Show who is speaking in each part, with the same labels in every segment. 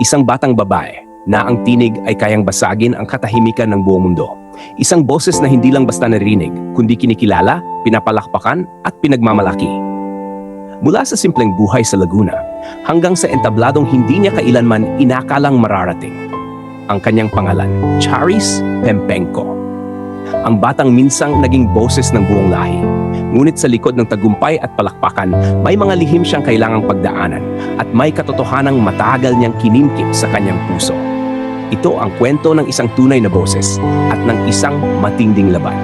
Speaker 1: Isang batang babae na ang tinig ay kayang basagin ang katahimikan ng buong mundo. Isang boses na hindi lang basta narinig, kundi kinikilala, pinapalakpakan at pinagmamalaki. Mula sa simpleng buhay sa Laguna hanggang sa entabladong hindi niya kailanman inakalang mararating. Ang kanyang pangalan, Charis Pempenko. Ang batang minsang naging boses ng buong lahi. Ngunit sa likod ng tagumpay at palakpakan, may mga lihim siyang kailangang pagdaanan at may katotohanang matagal niyang kinimkim sa kanyang puso. Ito ang kwento ng isang tunay na boses at ng isang matinding laban.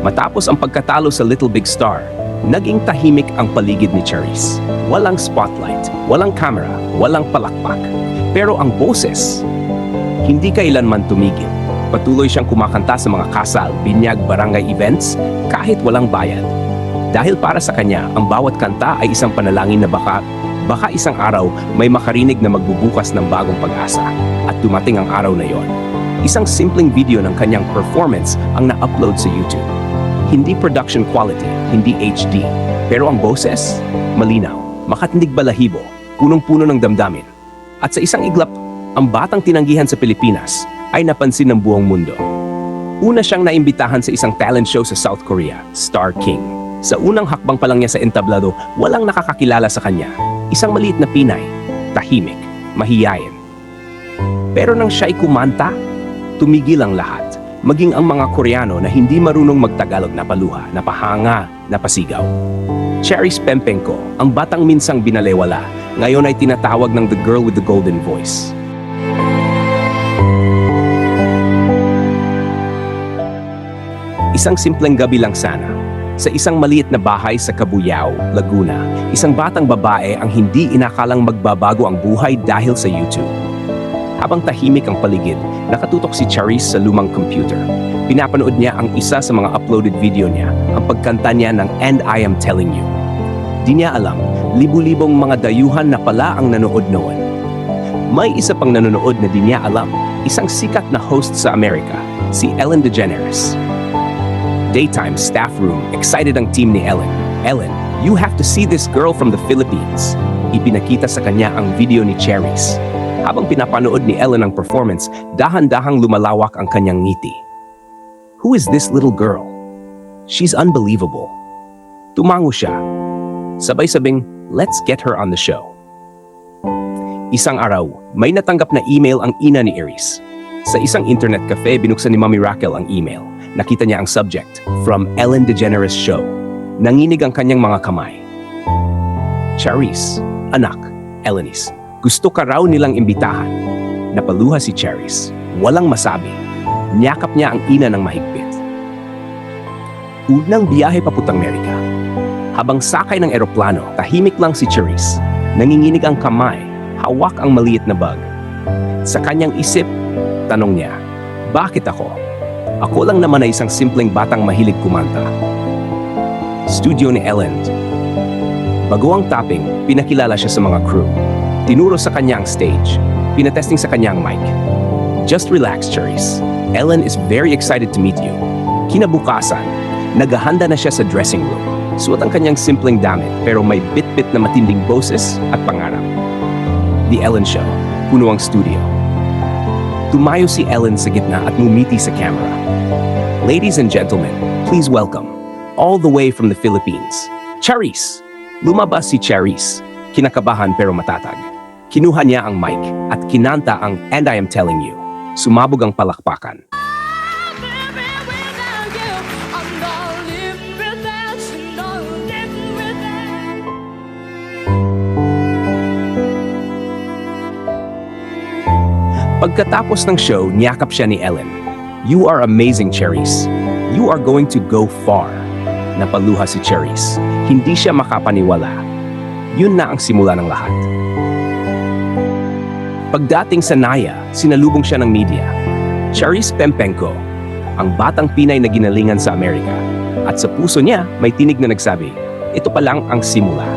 Speaker 1: Matapos ang pagkatalo sa Little Big Star, naging tahimik ang paligid ni Charis. Walang spotlight, walang camera, walang palakpak. Pero ang boses, hindi kailanman tumigil. Patuloy siyang kumakanta sa mga kasal, binyag, barangay events, kahit walang bayad. Dahil para sa kanya, ang bawat kanta ay isang panalangin na baka, baka isang araw may makarinig na magbubukas ng bagong pag-asa. At dumating ang araw na yon. Isang simpleng video ng kanyang performance ang na-upload sa YouTube. Hindi production quality, hindi HD. Pero ang boses, malinaw, makatindig balahibo, punong-puno ng damdamin. At sa isang iglap, ang batang tinanggihan sa Pilipinas ay napansin ng buong mundo. Una siyang naimbitahan sa isang talent show sa South Korea, Star King. Sa unang hakbang pa lang niya sa entablado, walang nakakakilala sa kanya. Isang maliit na Pinay, tahimik, mahiyain. Pero nang siya'y kumanta, tumigil ang lahat. Maging ang mga Koreano na hindi marunong magtagalog na paluha, napahanga, napasigaw. Charis Pempenko, ang batang minsang binalewala, ngayon ay tinatawag ng The Girl with the Golden Voice. Isang simpleng gabi lang sana. Sa isang maliit na bahay sa Cabuyao, Laguna, isang batang babae ang hindi inakalang magbabago ang buhay dahil sa YouTube. Habang tahimik ang paligid, nakatutok si Charis sa lumang computer. Pinapanood niya ang isa sa mga uploaded video niya, ang pagkanta niya ng And I Am Telling You. Di niya alam, libu-libong mga dayuhan na pala ang nanood noon. May isa pang nanonood na di niya alam, isang sikat na host sa Amerika, si Ellen DeGeneres. Daytime staff room, excited ang team ni Ellen. Ellen, you have to see this girl from the Philippines. Ipinakita sa kanya ang video ni Cherries. Habang pinapanood ni Ellen ang performance, dahan-dahang lumalawak ang kanyang ngiti. Who is this little girl? She's unbelievable. Tumango siya. Sabay-sabing, let's get her on the show. Isang araw, may natanggap na email ang ina ni Iris. Sa isang internet cafe, binuksan ni Mommy Raquel ang email. Nakita niya ang subject, From Ellen DeGeneres Show. Nanginig ang kanyang mga kamay. Charis, anak, Elenis, gusto ka raw nilang imbitahan. Napaluha si Charis. Walang masabi. Niyakap niya ang ina ng mahigpit. Unang biyahe papuntang Amerika. Habang sakay ng eroplano, tahimik lang si Charis. Nanginginig ang kamay, hawak ang maliit na bag. Sa kanyang isip, tanong niya, bakit ako? Ako lang naman ay isang simpleng batang mahilig kumanta. Studio ni Ellen. Bago ang tapping, pinakilala siya sa mga crew. Tinuro sa kanya ang stage. Pinatesting sa kanya ang mic. Just relax, Charis. Ellen is very excited to meet you. Kinabukasan, naghahanda na siya sa dressing room. Suot ang kanyang simpleng damit pero may bit-bit na matinding boses at pangarap. The Ellen Show, puno ang studio. Tumayo si Ellen sa gitna at ngumiti sa camera. Ladies and gentlemen, please welcome, all the way from the Philippines, Charis. Lumabas si Charis, kinakabahan pero matatag. Kinuha niya ang mic at kinanta ang And I Am Telling You. Sumabog ang palakpakan. Pagkatapos ng show, niyakap siya ni Ellen. You are amazing, Cherries. You are going to go far. Napaluha si Cherries. Hindi siya makapaniwala. Yun na ang simula ng lahat. Pagdating sa Naya, sinalubong siya ng media. Charis Pempenko, ang batang Pinay na ginalingan sa Amerika. At sa puso niya, may tinig na nagsabi, ito pa lang ang simula.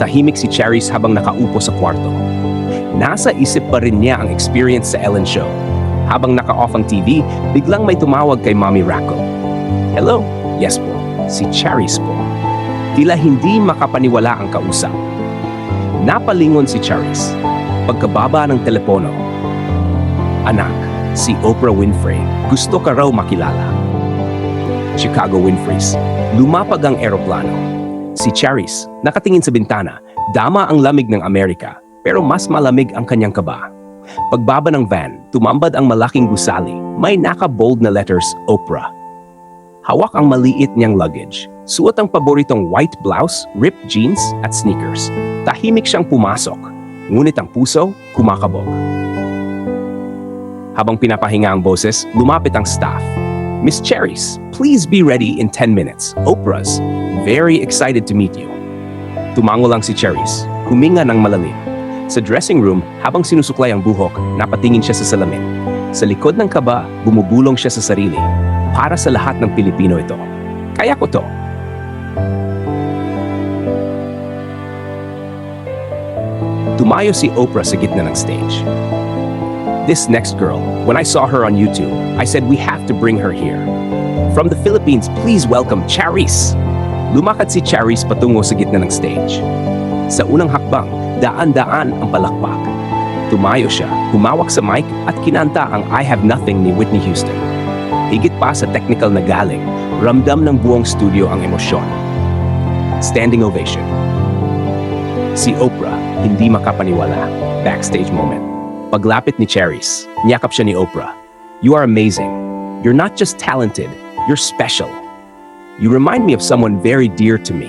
Speaker 1: Tahimik si Charis habang nakaupo sa kwarto. Nasa isip pa rin niya ang experience sa Ellen Show. Habang naka-off ang TV, biglang may tumawag kay Mommy Racco. Hello? Yes po. Si Charis po. Tila hindi makapaniwala ang kausap. Napalingon si Charis. Pagkababa ng telepono. Anak, si Oprah Winfrey. Gusto ka raw makilala. Chicago Winfreys. Lumapag ang eroplano. Si Charis, nakatingin sa bintana, dama ang lamig ng Amerika, pero mas malamig ang kanyang kaba. Pagbaba ng van, tumambad ang malaking gusali. May naka-bold na letters, Oprah. Hawak ang maliit niyang luggage. Suot ang paboritong white blouse, ripped jeans at sneakers. Tahimik siyang pumasok. Ngunit ang puso, kumakabog. Habang pinapahinga ang boses, lumapit ang staff. Miss Cherries, please be ready in 10 minutes. Oprah's very excited to meet you. Tumango lang si Cherries, huminga ng malalim. Sa dressing room, habang sinusuklay ang buhok, napatingin siya sa salamin. Sa likod ng kaba, bumubulong siya sa sarili. Para sa lahat ng Pilipino ito. Kaya ko to. Tumayo si Oprah sa gitna ng stage. This next girl, when I saw her on YouTube, I said we have to bring her here. From the Philippines, please welcome Charis. Lumakad si Charis patungo sa gitna ng stage. Sa unang hakbang, daan-daan ang palakpak. Tumayo siya, humawak sa mic at kinanta ang I Have Nothing ni Whitney Houston. Higit pa sa technical na galing, ramdam ng buong studio ang emosyon. Standing ovation. Si Oprah, hindi makapaniwala. Backstage moment. Paglapit ni Cherries, niyakap siya ni Oprah. You are amazing. You're not just talented, you're special. You remind me of someone very dear to me.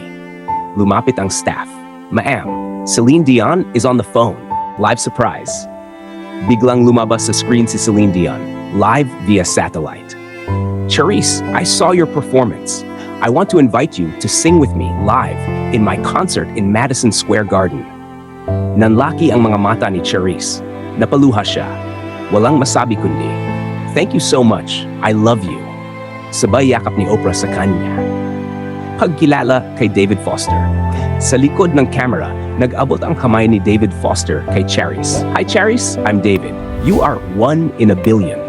Speaker 1: Lumapit ang staff. Ma'am, Celine Dion is on the phone. Live surprise. Biglang lumabas sa screen si Celine Dion, live via satellite. Charisse, I saw your performance. I want to invite you to sing with me live in my concert in Madison Square Garden. Nanlaki ang mga mata ni Charisse. Napaluha siya. Walang masabi kundi, Thank you so much. I love you. Sabay yakap ni Oprah sa kanya. Pagkilala kay David Foster. Sa likod ng camera, nag-abot ang kamay ni David Foster kay Charis. Hi Charis, I'm David. You are one in a billion.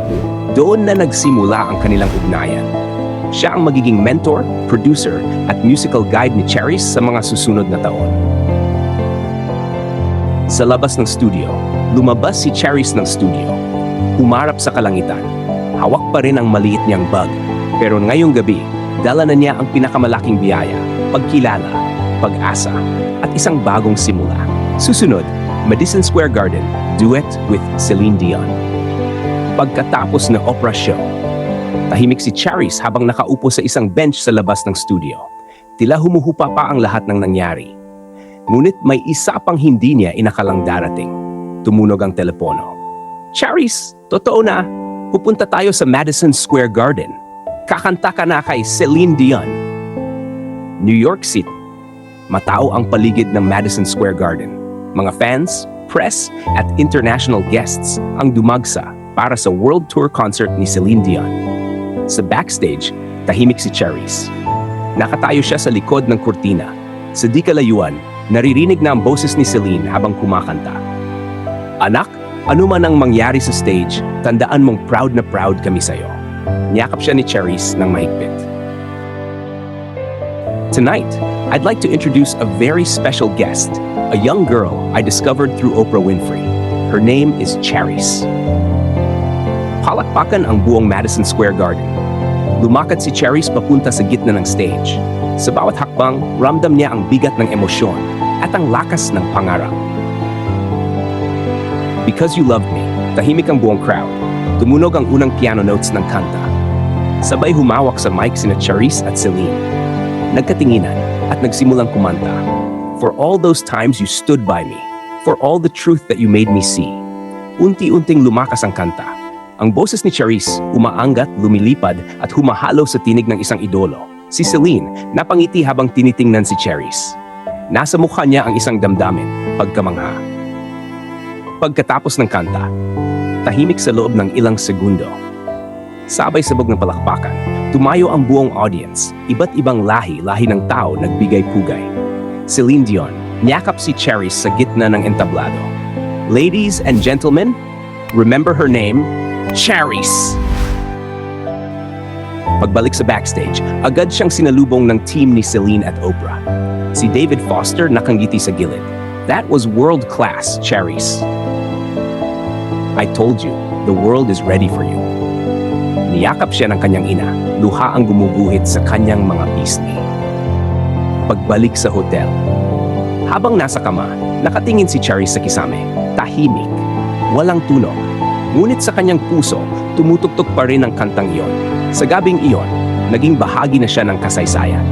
Speaker 1: Doon na nagsimula ang kanilang ugnayan. Siya ang magiging mentor, producer, at musical guide ni Charis sa mga susunod na taon. Sa labas ng studio, lumabas si Charis ng studio. Umarap sa kalangitan. Hawak pa rin ang maliit niyang bag. Pero ngayong gabi, dala na niya ang pinakamalaking biyaya, pagkilala, pag-asa, at isang bagong simula. Susunod, Madison Square Garden, Duet with Celine Dion. Pagkatapos ng opera show, tahimik si Charis habang nakaupo sa isang bench sa labas ng studio. Tila humuhupa pa ang lahat ng nangyari. Ngunit may isa pang hindi niya inakalang darating. Tumunog ang telepono. Charis, totoo na. Pupunta tayo sa Madison Square Garden. Kakanta ka na kay Celine Dion. New York City. Matao ang paligid ng Madison Square Garden. Mga fans, press, at international guests ang dumagsa para sa world tour concert ni Celine Dion. Sa backstage, tahimik si Charis. Nakatayo siya sa likod ng kurtina. Sa di kalayuan, naririnig na ang boses ni Celine habang kumakanta. Anak, ano man ang mangyari sa stage, tandaan mong proud na proud kami sa'yo. Niyakap siya ni Charis ng mahigpit. Tonight, I'd like to introduce a very special guest, a young girl I discovered through Oprah Winfrey. Her name is Charis. Palakpakan ang buong Madison Square Garden. Lumakad si Charis papunta sa gitna ng stage. Sa bawat hakbang, ramdam niya ang bigat ng emosyon at ang lakas ng pangarap. Because You Loved Me, tahimik ang buong crowd. Tumunog ang unang piano notes ng kanta. Sabay humawak sa mic sina Charis at Celine. Nagkatinginan at nagsimulang kumanta. For all those times you stood by me, for all the truth that you made me see. Unti-unting lumakas ang kanta. Ang boses ni Charis umaangat, lumilipad at humahalo sa tinig ng isang idolo. Si Celine napangiti habang tinitingnan si Charis. Nasa mukha niya ang isang damdamin, pagkamangha. Pagkatapos ng kanta, tahimik sa loob ng ilang segundo. Sabay sabog ng palakpakan, tumayo ang buong audience. Iba't ibang lahi, lahi ng tao nagbigay-pugay. Celine Dion, niyakap si Charis sa gitna ng entablado. Ladies and gentlemen, remember her name, Charis. Pagbalik sa backstage, agad siyang sinalubong ng team ni Celine at Oprah. Si David Foster nakangiti sa gilid. That was world-class, Cherries. I told you, the world is ready for you. Niyakap siya ng kanyang ina, luha ang gumuguhit sa kanyang mga pisngi. Pagbalik sa hotel, habang nasa kama, nakatingin si Cherries sa kisame, tahimik, walang tunog. Ngunit sa kanyang puso, tumutugtog pa rin ang kantang iyon. Sa gabing iyon, naging bahagi na siya ng kasaysayan.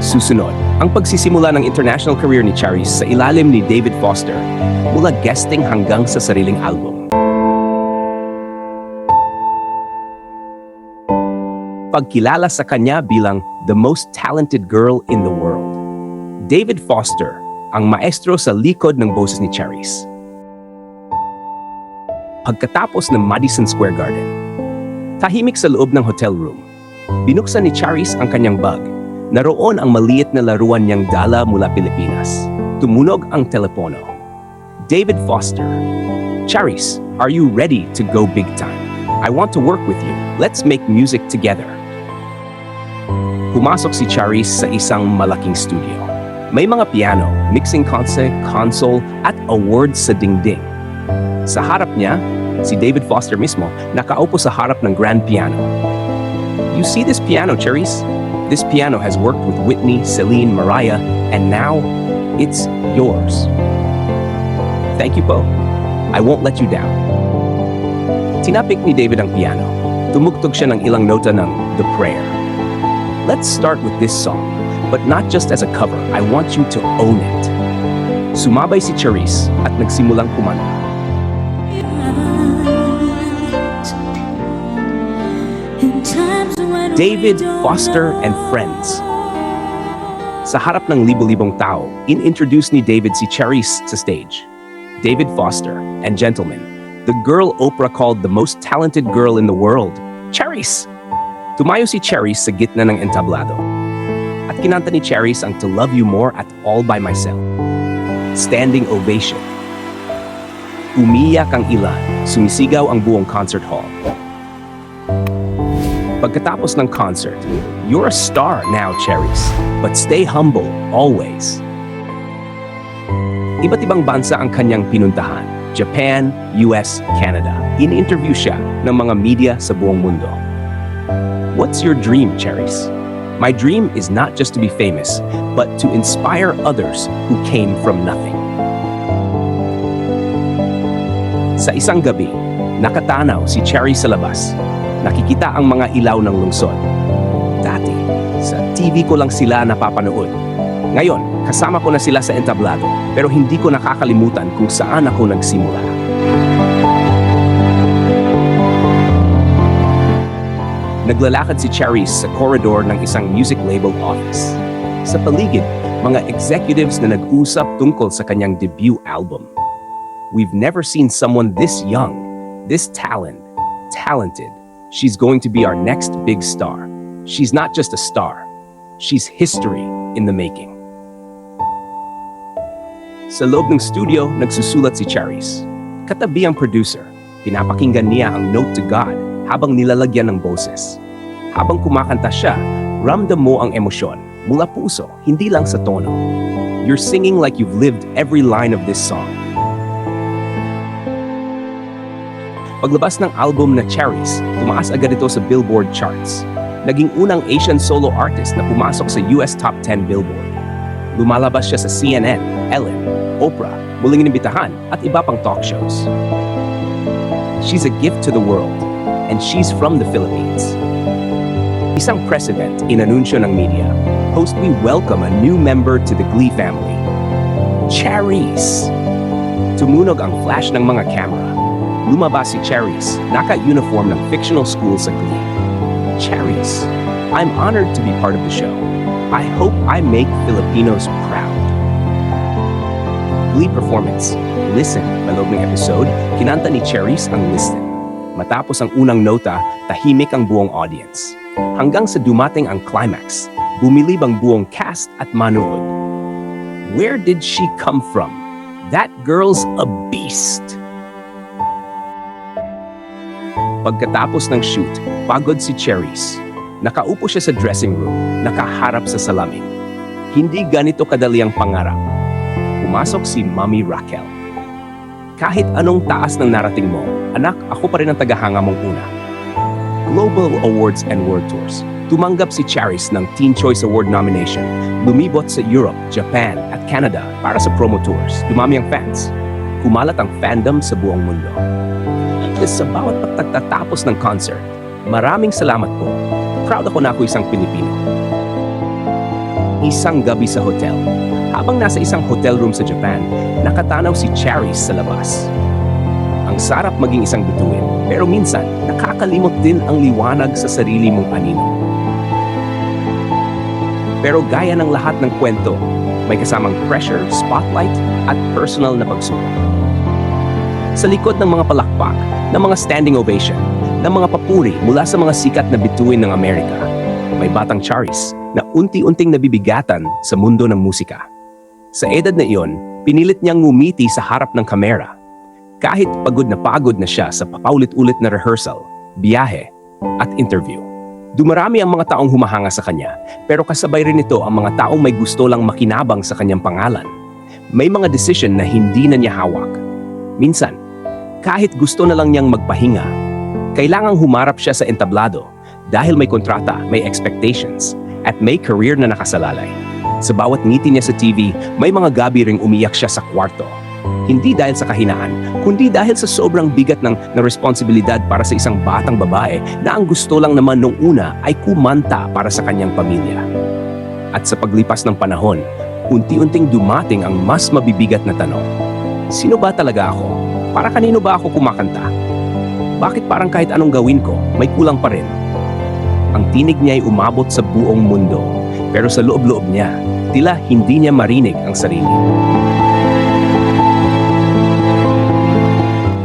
Speaker 1: Susunod, ang pagsisimula ng international career ni Charis sa ilalim ni David Foster mula guesting hanggang sa sariling album. Pagkilala sa kanya bilang the most talented girl in the world. David Foster, ang maestro sa likod ng boses ni Charis. Pagkatapos ng Madison Square Garden, tahimik sa loob ng hotel room, binuksan ni Charis ang kanyang bag Naroon ang maliit na laruan niyang dala mula Pilipinas. Tumunog ang telepono. David Foster. Charis, are you ready to go big time? I want to work with you. Let's make music together. Pumasok si Charis sa isang malaking studio. May mga piano, mixing console, console at awards sa dingding. Sa harap niya, si David Foster mismo nakaupo sa harap ng grand piano. You see this piano, Cherries? This piano has worked with Whitney, Celine, Mariah, and now it's yours. Thank you po. I won't let you down. Tinapik ni David ang piano. Tumugtog siya ng ilang nota ng The Prayer. Let's start with this song, but not just as a cover. I want you to own it. Sumabay si Charisse at nagsimulang kumanta. David Foster and Friends. Sa harap ng libo-libong tao, in-introduce ni David si Charisse sa stage. David Foster and gentlemen, the girl Oprah called the most talented girl in the world, Charisse. Tumayo si Charisse sa gitna ng entablado. At kinanta ni Charisse ang To Love You More at All By Myself. Standing ovation. Umiyak ang ilan, sumisigaw ang buong concert hall. Pagkatapos ng concert, you're a star now, Cherries. But stay humble, always. Iba't ibang bansa ang kanyang pinuntahan. Japan, US, Canada. In-interview siya ng mga media sa buong mundo. What's your dream, Cherries? My dream is not just to be famous, but to inspire others who came from nothing. Sa isang gabi, nakatanaw si Cherry sa labas. Nakikita ang mga ilaw ng lungsod. Dati, sa TV ko lang sila napapanood. Ngayon, kasama ko na sila sa entablado, pero hindi ko nakakalimutan kung saan ako nagsimula. Naglalakad si Charis sa corridor ng isang music label office. Sa paligid, mga executives na nag-usap tungkol sa kanyang debut album. We've never seen someone this young, this talent, talented. She's going to be our next big star. She's not just a star. She's history in the making. Sa loob ng studio, nagsusulat si Charis. Katabi ang producer. Pinapakinggan niya ang note to God habang nilalagyan ng boses. Habang kumakanta siya, ramdam mo ang emosyon mula puso, hindi lang sa tono. You're singing like you've lived every line of this song. Paglabas ng album na Cherries, tumaas agad ito sa Billboard charts. Naging unang Asian solo artist na pumasok sa US Top 10 Billboard. Lumalabas siya sa CNN, Ellen, Oprah, muling inimbitahan at iba pang talk shows. She's a gift to the world, and she's from the Philippines. Isang press event in inanunsyo ng media, host we welcome a new member to the Glee family. Cherries! Tumunog ang flash ng mga camera. Lumabas si Cherries, naka-uniform ng fictional school sa Glee. Cherries, I'm honored to be part of the show. I hope I make Filipinos proud. Glee performance. Listen, malog ng episode, kinanta ni Cherries ang Listen. Matapos ang unang nota, tahimik ang buong audience. Hanggang sa dumating ang climax, bumilib ang buong cast at manood. Where did she come from? That girl's a beast! Pagkatapos ng shoot, pagod si Cherries. Nakaupo siya sa dressing room, nakaharap sa salamin. Hindi ganito kadali ang pangarap. Pumasok si Mommy Raquel. Kahit anong taas ng narating mo, anak, ako pa rin ang tagahanga mong una. Global Awards and World Tours. Tumanggap si Charis ng Teen Choice Award nomination. Lumibot sa Europe, Japan at Canada para sa promo tours. Dumami ang fans. Kumalat ang fandom sa buong mundo. At sa bawat pagtatapos ng concert, maraming salamat po. Proud ako na ako isang Pilipino. Isang gabi sa hotel. Habang nasa isang hotel room sa Japan, nakatanaw si Charis sa labas. Ang sarap maging isang bituin, pero minsan nakakalimot din ang liwanag sa sarili mong anino. Pero gaya ng lahat ng kwento, may kasamang pressure, spotlight, at personal na pagsubok. Sa likod ng mga palakpak, ng mga standing ovation, ng mga papuri mula sa mga sikat na bituin ng Amerika, may batang Charis na unti-unting nabibigatan sa mundo ng musika. Sa edad na iyon, pinilit niyang ngumiti sa harap ng kamera kahit pagod na pagod na siya sa papaulit-ulit na rehearsal, biyahe, at interview. Dumarami ang mga taong humahanga sa kanya, pero kasabay rin ito ang mga taong may gusto lang makinabang sa kanyang pangalan. May mga decision na hindi na niya hawak. Minsan, kahit gusto na lang niyang magpahinga, kailangang humarap siya sa entablado dahil may kontrata, may expectations, at may career na nakasalalay. Sa bawat ngiti niya sa TV, may mga gabi ring umiyak siya sa kwarto hindi dahil sa kahinaan, kundi dahil sa sobrang bigat ng, ng responsibilidad para sa isang batang babae na ang gusto lang naman nung una ay kumanta para sa kanyang pamilya. At sa paglipas ng panahon, unti-unting dumating ang mas mabibigat na tanong. Sino ba talaga ako? Para kanino ba ako kumakanta? Bakit parang kahit anong gawin ko, may kulang pa rin? Ang tinig niya ay umabot sa buong mundo, pero sa loob-loob niya, tila hindi niya marinig ang sarili.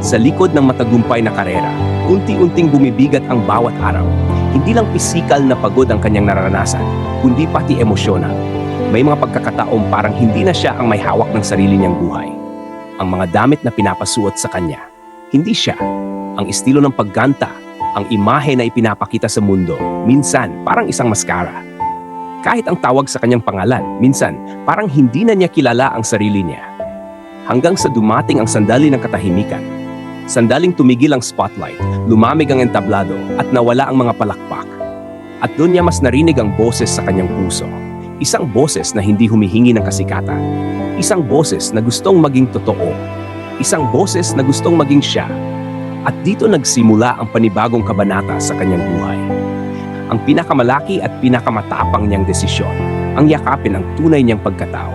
Speaker 1: Sa likod ng matagumpay na karera, unti-unting bumibigat ang bawat araw. Hindi lang pisikal na pagod ang kanyang nararanasan, kundi pati emosyonal. May mga pagkakataong parang hindi na siya ang may hawak ng sarili niyang buhay. Ang mga damit na pinapasuot sa kanya, hindi siya. Ang estilo ng pagganta, ang imahe na ipinapakita sa mundo, minsan parang isang maskara. Kahit ang tawag sa kanyang pangalan, minsan parang hindi na niya kilala ang sarili niya. Hanggang sa dumating ang sandali ng katahimikan, Sandaling tumigil ang spotlight, lumamig ang entablado at nawala ang mga palakpak. At doon niya mas narinig ang boses sa kanyang puso. Isang boses na hindi humihingi ng kasikatan. Isang boses na gustong maging totoo. Isang boses na gustong maging siya. At dito nagsimula ang panibagong kabanata sa kanyang buhay. Ang pinakamalaki at pinakamatapang niyang desisyon, ang yakapin ang tunay niyang pagkatao.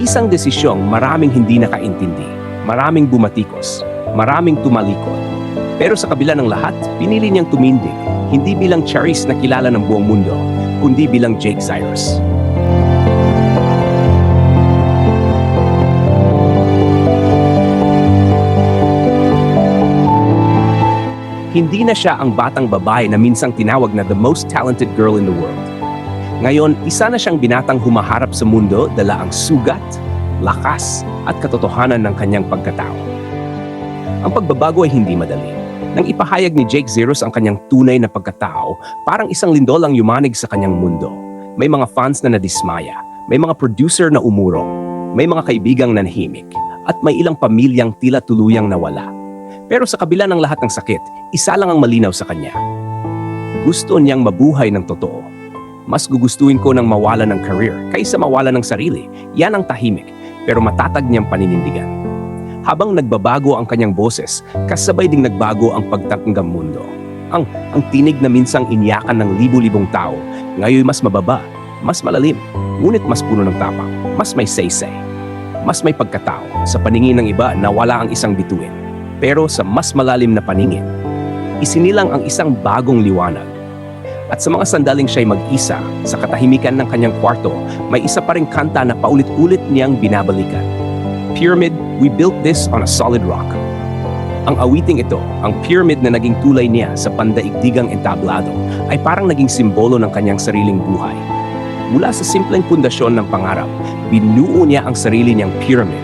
Speaker 1: Isang desisyong maraming hindi nakaintindi, maraming bumatikos, maraming tumalikod. Pero sa kabila ng lahat, pinili niyang tumindig, hindi bilang Charis na kilala ng buong mundo, kundi bilang Jake Cyrus. Hindi na siya ang batang babae na minsang tinawag na the most talented girl in the world. Ngayon, isa na siyang binatang humaharap sa mundo dala ang sugat, lakas, at katotohanan ng kanyang pagkatao. Ang pagbabago ay hindi madali. Nang ipahayag ni Jake Zeros ang kanyang tunay na pagkatao, parang isang lindol ang yumanig sa kanyang mundo. May mga fans na nadismaya, may mga producer na umurong, may mga kaibigang nanahimik, at may ilang pamilyang tila tuluyang nawala. Pero sa kabila ng lahat ng sakit, isa lang ang malinaw sa kanya. Gusto niyang mabuhay ng totoo. Mas gugustuhin ko ng mawala ng career kaysa mawala ng sarili. Yan ang tahimik, pero matatag niyang paninindigan. Habang nagbabago ang kanyang boses, kasabay ding nagbago ang pagtanggam mundo. Ang, ang tinig na minsang inyakan ng libu-libong tao, ngayon mas mababa, mas malalim, ngunit mas puno ng tapang, mas may say-say. Mas may pagkatao, sa paningin ng iba nawala ang isang bituin. Pero sa mas malalim na paningin, isinilang ang isang bagong liwanag. At sa mga sandaling siya'y mag-isa sa katahimikan ng kanyang kwarto, may isa pa ring kanta na paulit-ulit niyang binabalikan. Pyramid, we built this on a solid rock. Ang awiting ito, ang pyramid na naging tulay niya sa pandaigdigang entablado, ay parang naging simbolo ng kanyang sariling buhay. Mula sa simpleng pundasyon ng pangarap, binuo niya ang sarili niyang pyramid.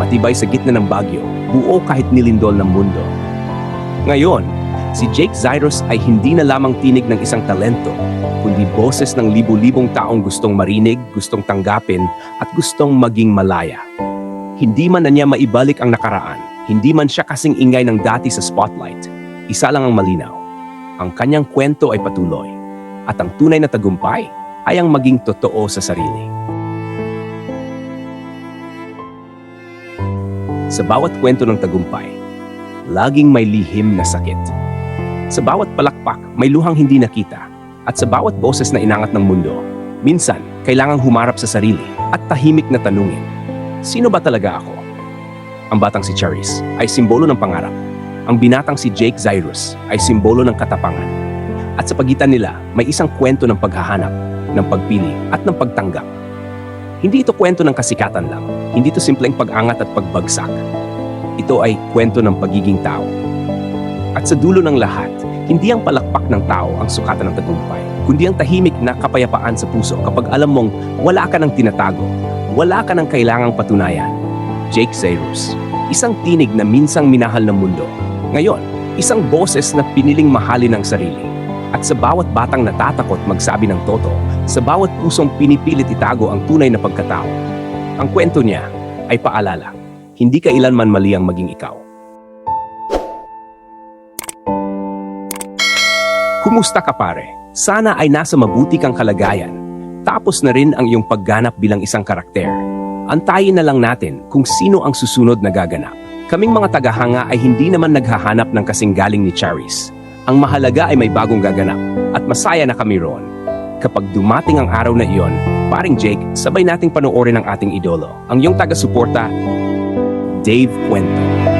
Speaker 1: Matibay sa gitna ng bagyo, buo kahit nilindol ng mundo. Ngayon, Si Jake Zyrus ay hindi na lamang tinig ng isang talento, kundi boses ng libu-libong taong gustong marinig, gustong tanggapin, at gustong maging malaya. Hindi man na niya maibalik ang nakaraan, hindi man siya kasing ingay ng dati sa spotlight. Isa lang ang malinaw. Ang kanyang kwento ay patuloy, at ang tunay na tagumpay ay ang maging totoo sa sarili. Sa bawat kwento ng tagumpay, laging may lihim na sakit. Sa bawat palakpak, may luhang hindi nakita. At sa bawat boses na inangat ng mundo, minsan, kailangang humarap sa sarili at tahimik na tanungin, Sino ba talaga ako? Ang batang si Charis ay simbolo ng pangarap. Ang binatang si Jake Zyrus ay simbolo ng katapangan. At sa pagitan nila, may isang kwento ng paghahanap, ng pagpili at ng pagtanggap. Hindi ito kwento ng kasikatan lang. Hindi ito simpleng pag-angat at pagbagsak. Ito ay kwento ng pagiging tao. At sa dulo ng lahat, hindi ang palakpak ng tao ang sukatan ng tagumpay, kundi ang tahimik na kapayapaan sa puso kapag alam mong wala ka ng tinatago, wala ka ng kailangang patunayan. Jake Zyrus, isang tinig na minsang minahal ng mundo. Ngayon, isang boses na piniling mahalin ang sarili. At sa bawat batang natatakot magsabi ng totoo, sa bawat pusong pinipilit itago ang tunay na pagkatao, ang kwento niya ay paalala, hindi kailanman mali ang maging ikaw. Kumusta ka pare? Sana ay nasa mabuti kang kalagayan. Tapos na rin ang iyong pagganap bilang isang karakter. Antayin na lang natin kung sino ang susunod na gaganap. Kaming mga tagahanga ay hindi naman naghahanap ng kasinggaling ni Charis. Ang mahalaga ay may bagong gaganap at masaya na kami roon. Kapag dumating ang araw na iyon, paring Jake, sabay nating panoorin ang ating idolo, ang iyong taga-suporta, Dave Puento.